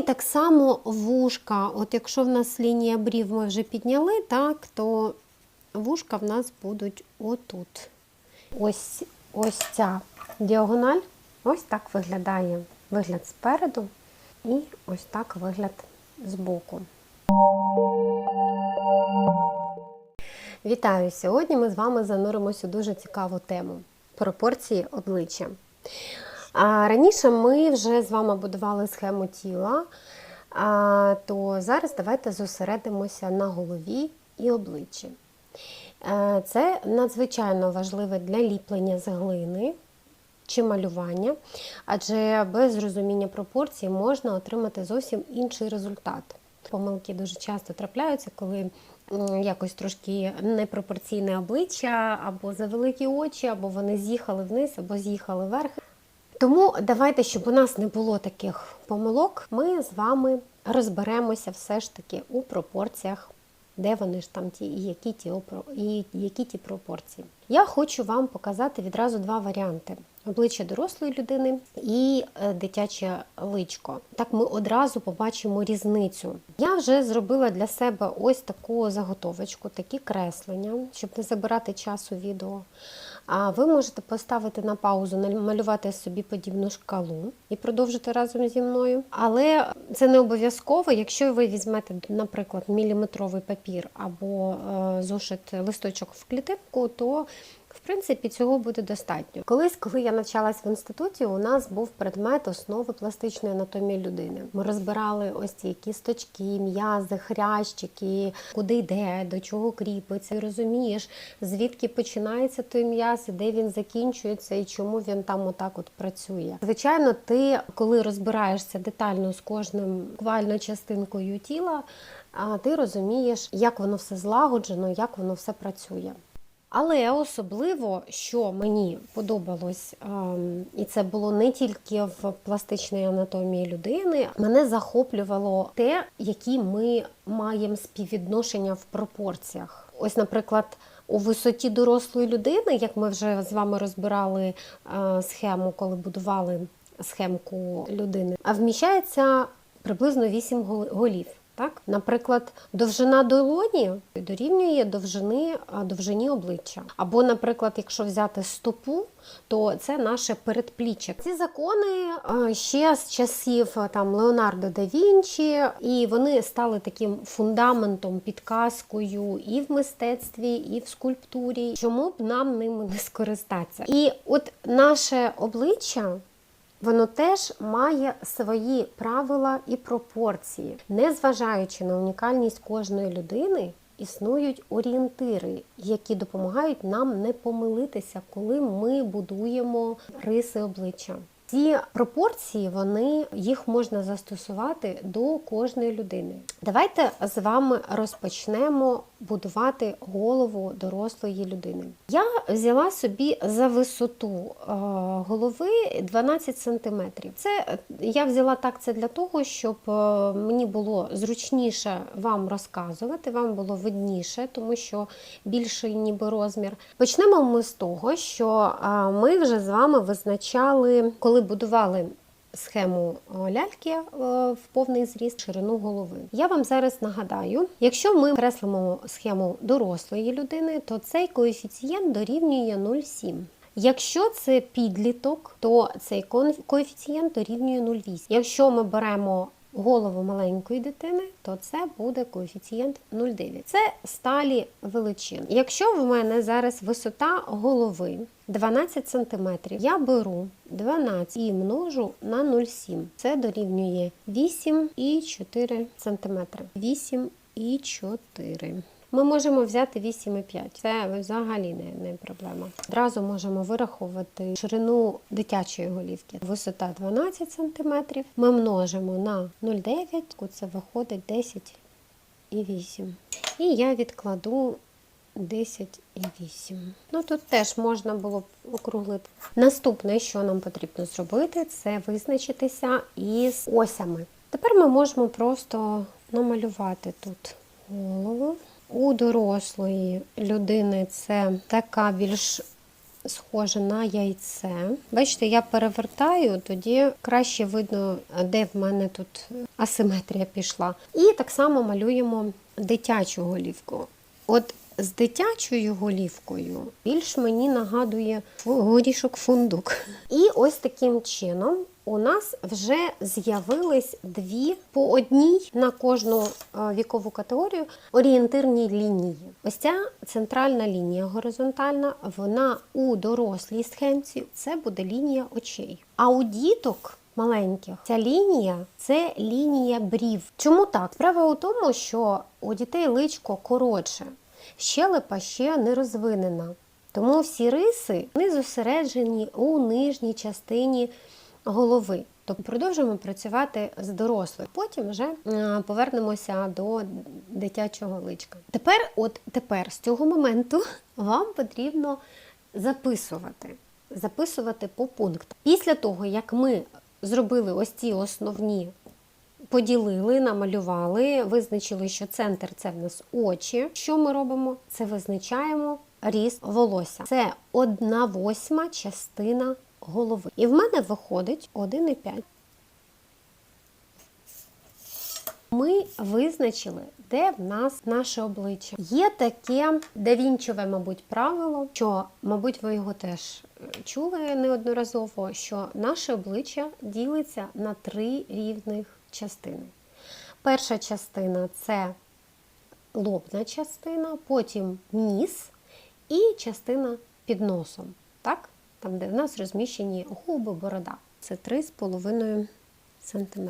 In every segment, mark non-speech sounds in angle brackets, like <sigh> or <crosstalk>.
і так само вушка. От якщо в нас лінія брів ми вже підняли, так, то вушка в нас будуть отут. Ось, ось ця діагональ. Ось так виглядає вигляд спереду і ось так вигляд збоку. Вітаю! Сьогодні ми з вами зануримося у дуже цікаву тему пропорції обличчя. А раніше ми вже з вами будували схему тіла, то зараз давайте зосередимося на голові і обличчі. Е, Це надзвичайно важливе для ліплення з глини чи малювання, адже без розуміння пропорцій можна отримати зовсім інший результат. Помилки дуже часто трапляються, коли якось трошки непропорційне обличчя, або завеликі очі, або вони з'їхали вниз, або з'їхали вверх. Тому давайте, щоб у нас не було таких помилок, ми з вами розберемося все ж таки у пропорціях, де вони ж там ті, і які ті, і які ті пропорції. Я хочу вам показати відразу два варіанти: обличчя дорослої людини і е, дитяче личко. Так ми одразу побачимо різницю. Я вже зробила для себе ось таку заготовочку, такі креслення, щоб не забирати часу відео. А ви можете поставити на паузу, намалювати собі подібну шкалу і продовжити разом зі мною. Але це не обов'язково, якщо ви візьмете, наприклад, міліметровий папір або е, зошит листочок в клітинку, то в принципі, цього буде достатньо. Колись, коли я навчалась в інституті, у нас був предмет основи пластичної анатомії людини. Ми розбирали ось ці кісточки, м'язи, хрящики, куди йде, до чого кріпиться. Розумієш, звідки починається той м'яз, і де він закінчується, і чому він там отак от працює. Звичайно, ти, коли розбираєшся детально з кожним буквально частинкою тіла, ти розумієш, як воно все злагоджено, як воно все працює. Але особливо, що мені подобалось, ем, і це було не тільки в пластичній анатомії людини, мене захоплювало те, які ми маємо співвідношення в пропорціях. Ось, наприклад, у висоті дорослої людини, як ми вже з вами розбирали е, схему, коли будували схемку людини, а вміщається приблизно 8 гол- голів. Так, наприклад, довжина долоні дорівнює довжини, довжині обличчя. Або, наприклад, якщо взяти стопу, то це наше передпліччя. Ці закони ще з часів там Леонардо да Вінчі, і вони стали таким фундаментом, підказкою і в мистецтві, і в скульптурі. Чому б нам ними не скористатися? І от наше обличчя. Воно теж має свої правила і пропорції. Незважаючи на унікальність кожної людини, існують орієнтири, які допомагають нам не помилитися, коли ми будуємо риси обличчя. Ці пропорції вони їх можна застосувати до кожної людини. Давайте з вами розпочнемо будувати голову дорослої людини. Я взяла собі за висоту е, голови 12 см. Це я взяла так це для того, щоб е, мені було зручніше вам розказувати, вам було видніше, тому що більший ніби розмір. Почнемо ми з того, що е, ми вже з вами визначали, коли будували схему е, ляльки е, в повний зріст ширину голови. Я вам зараз нагадаю, якщо ми креслимо схему дорослої людини, то цей коефіцієнт дорівнює 0,7. Якщо це підліток, то цей коефіцієнт дорівнює 0,8. Якщо ми беремо голову маленької дитини, то це буде коефіцієнт 0,9. Це сталі величин. Якщо в мене зараз висота голови 12 см, я беру 12 і множу на 0,7. Це дорівнює 8,4 см. 8,4. Ми можемо взяти 8,5. Це взагалі не, не проблема. Одразу можемо вираховувати ширину дитячої голівки. Висота 12 см. Ми множимо на 0,9, це виходить 10,8. І я відкладу 10,8. Ну тут теж можна було б округлити. Наступне, що нам потрібно зробити, це визначитися із осями. Тепер ми можемо просто намалювати тут голову. У дорослої людини це така більш схоже на яйце. Бачите, я перевертаю, тоді краще видно, де в мене тут асиметрія пішла. І так само малюємо дитячу голівку. От з дитячою голівкою більш мені нагадує горішок фундук. І ось таким чином у нас вже з'явились дві по одній на кожну е, вікову категорію орієнтирні лінії. Ось ця центральна лінія горизонтальна, вона у дорослій схемці це буде лінія очей. А у діток маленьких ця лінія це лінія брів. Чому так? Справа у тому, що у дітей личко коротше, щелепа ще не розвинена. Тому всі риси вони зосереджені у нижній частині голови. Тобто продовжуємо працювати з дорослою. Потім вже повернемося до дитячого личка. Тепер, от тепер з цього моменту <laughs> вам потрібно записувати. Записувати по пунктам. Після того, як ми зробили ось ці основні поділили, намалювали, визначили, що центр це в нас очі. Що ми робимо? Це визначаємо ріст волосся. Це одна восьма частина голови. І в мене виходить 1,5. Ми визначили, де в нас наше обличчя. Є таке давінчове, мабуть, правило, що, мабуть, ви його теж е, чули неодноразово, що наше обличчя ділиться на три рівних частини. Перша частина це лобна частина, потім ніс і частина під носом. Так? Там, де в нас розміщені губи, борода. Це 3,5 см.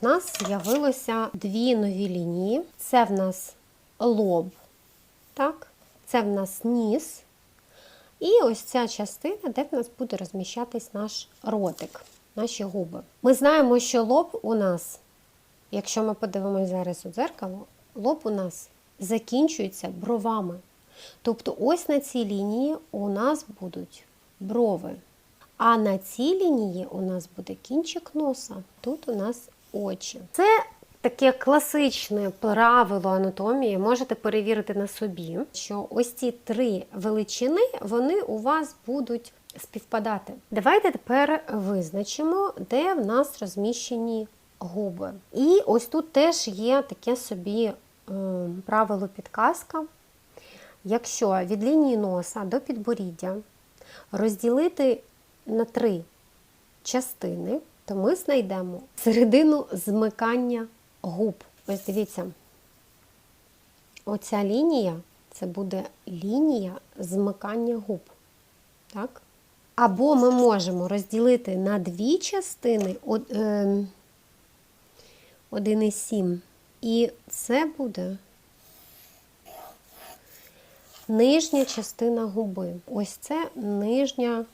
У нас з'явилося дві нові лінії. Це в нас лоб, так? це в нас ніс. І ось ця частина, де в нас буде розміщатись наш ротик, наші губи. Ми знаємо, що лоб у нас, якщо ми подивимося зараз у дзеркало, лоб у нас закінчується бровами. Тобто, ось на цій лінії у нас будуть брови. А на цій лінії у нас буде кінчик носа. Тут у нас очі. Це таке класичне правило анатомії. Можете перевірити на собі, що ось ці три величини вони у вас будуть співпадати. Давайте тепер визначимо, де в нас розміщені губи. І ось тут теж є таке собі е, правило підказка. Якщо від лінії носа до підборіддя розділити на три частини, то ми знайдемо середину змикання губ. Ось дивіться, оця лінія це буде лінія змикання губ. Так? Або ми можемо розділити на дві частини од- е, 1,7. І це буде нижня частина губи. Ось це нижня,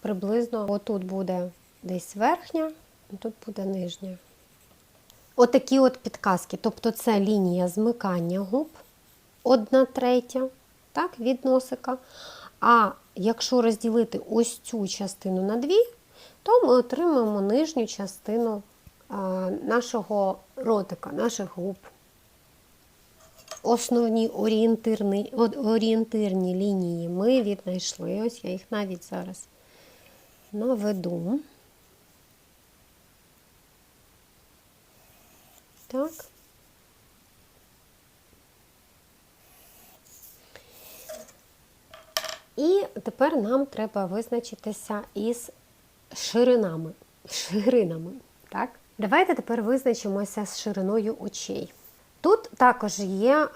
приблизно отут буде десь верхня, тут буде нижня. Отакі от підказки. Тобто це лінія змикання губ, одна третя, так, від носика. А якщо розділити ось цю частину на дві, то ми отримаємо нижню частину нашого ротика, наших губ. Основні орієнтирні, орієнтирні лінії ми віднайшли. Ось я їх навіть зараз наведу. Так. І тепер нам треба визначитися із ширинами. Ширинами. Так? Давайте тепер визначимося з шириною очей. Тут також є е,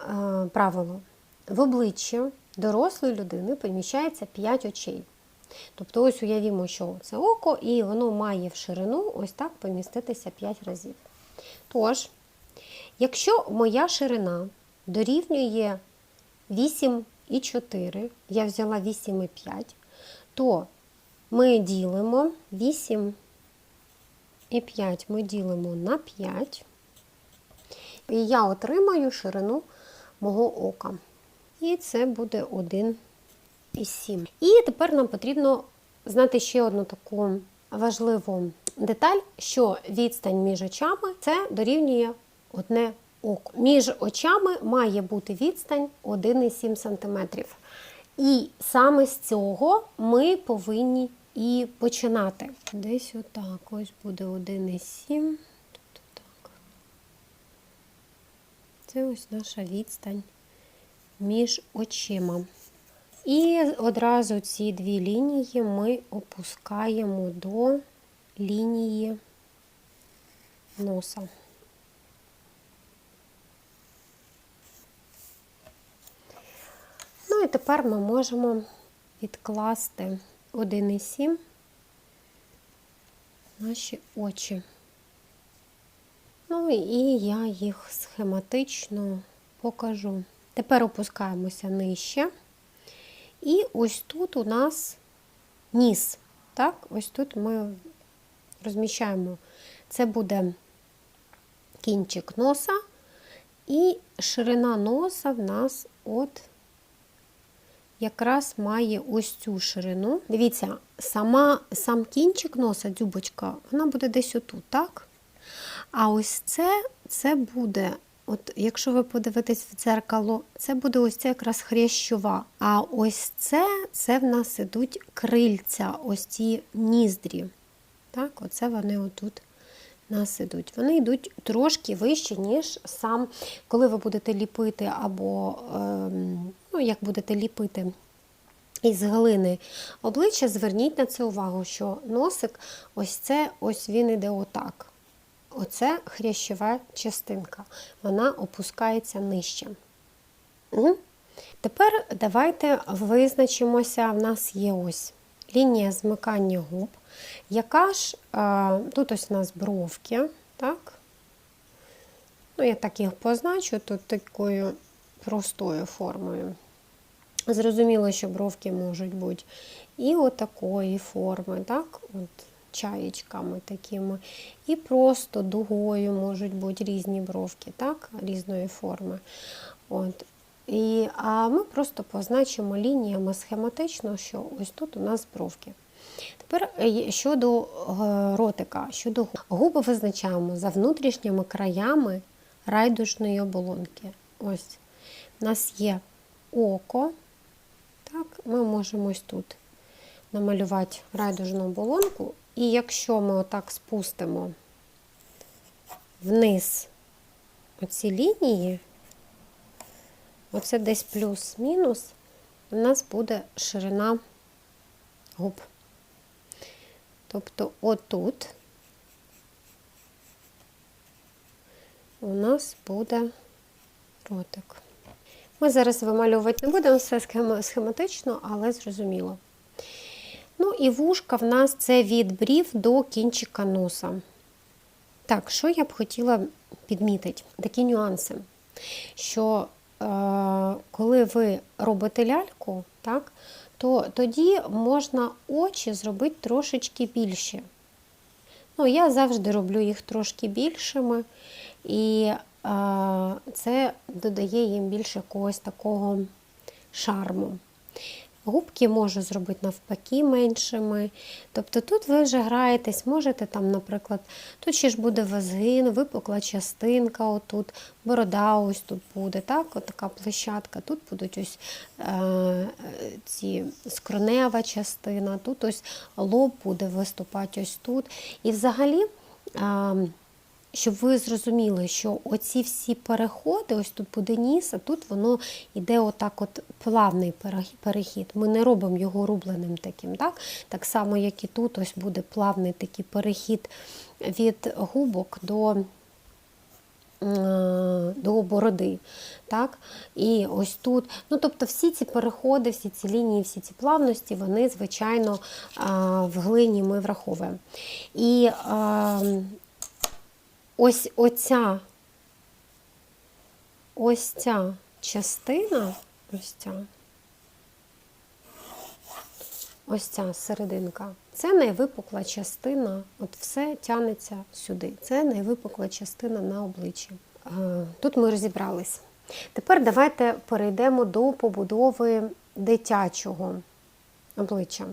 правило. В обличчі дорослої людини поміщається 5 очей. Тобто, ось уявімо, що це око, і воно має в ширину ось так поміститися 5 разів. Тож, якщо моя ширина дорівнює 8,4, я взяла 8,5, то ми ділимо 8,5 ми ділимо на 5. І я отримаю ширину мого ока. І це буде 1,7. І тепер нам потрібно знати ще одну таку важливу деталь, що відстань між очами це дорівнює одне око. Між очами має бути відстань 1,7 см. І саме з цього ми повинні і починати. Десь отак. Ось буде 1,7. Тобто так. Це ось наша відстань між очима. І одразу ці дві лінії ми опускаємо до лінії носа. Ну і тепер ми можемо відкласти 1,7 наші очі. Ну і я їх схематично покажу. Тепер опускаємося нижче. І ось тут у нас ніс. Так, ось тут ми розміщаємо. Це буде кінчик носа, і ширина носа в нас от якраз має ось цю ширину. Дивіться, сама, сам кінчик носа, дзюбочка, вона буде десь отут, так? А ось це, це буде, от якщо ви подивитесь в дзеркало, це буде ось це якраз хрящова. А ось це, це в нас ідуть крильця, ось ці ніздрі. Так, оце вони отут нас ідуть. Вони йдуть трошки вище, ніж сам, коли ви будете ліпити, або ем, ну, як будете ліпити із глини обличчя, зверніть на це увагу, що носик, ось це, ось він іде отак. Оце хрящова частинка, вона опускається нижче. Угу. Тепер давайте визначимося, в нас є ось лінія змикання губ. Яка ж, а, тут ось у нас бровки, так? Ну, я так їх позначу тут такою простою формою. Зрозуміло, що бровки можуть бути і отакої форми, так? От чаєчками такими. І просто дугою можуть бути різні бровки, так? різної форми. От. І, А ми просто позначимо лініями схематично, що ось тут у нас бровки. Тепер щодо ротика, щодо. Губи визначаємо за внутрішніми краями райдужної оболонки. Ось у нас є око. Так, Ми можемо ось тут намалювати райдужну оболонку. І якщо ми отак спустимо вниз оці лінії, оце десь плюс-мінус, у нас буде ширина губ. Тобто отут у нас буде ротик. Ми зараз вимальовувати не будемо все схематично, але зрозуміло. Ну і вушка в нас це від брів до кінчика носа. Так, що я б хотіла підмітити? Такі нюанси, що е, коли ви робите ляльку, так, то тоді можна очі зробити трошечки більше. Ну, Я завжди роблю їх трошки більшими, і а, це додає їм більше якогось такого шарму. Губки можу зробити навпаки меншими. Тобто тут ви вже граєтесь, можете там, наприклад, тут ще ж буде вазгин, випукла частинка, отут, борода ось тут буде, так, от така площадка, тут будуть ось е, ці скронева частина, тут ось лоб буде виступати ось тут. І взагалі. Е, щоб ви зрозуміли, що оці всі переходи, ось тут буде ніс, а тут воно йде отак от плавний перехід. Ми не робимо його рубленим таким. Так Так само, як і тут, ось буде плавний такий перехід від губок до до бороди. Так? І ось тут. Ну, Тобто всі ці переходи, всі ці лінії, всі ці плавності, вони, звичайно, в глині ми враховуємо. І ось оця ось ця частина, ось ця, ось ця серединка, це найвипукла частина, от все тянеться сюди. Це найвипукла частина на обличчі. Тут ми розібрались. Тепер давайте перейдемо до побудови дитячого обличчя.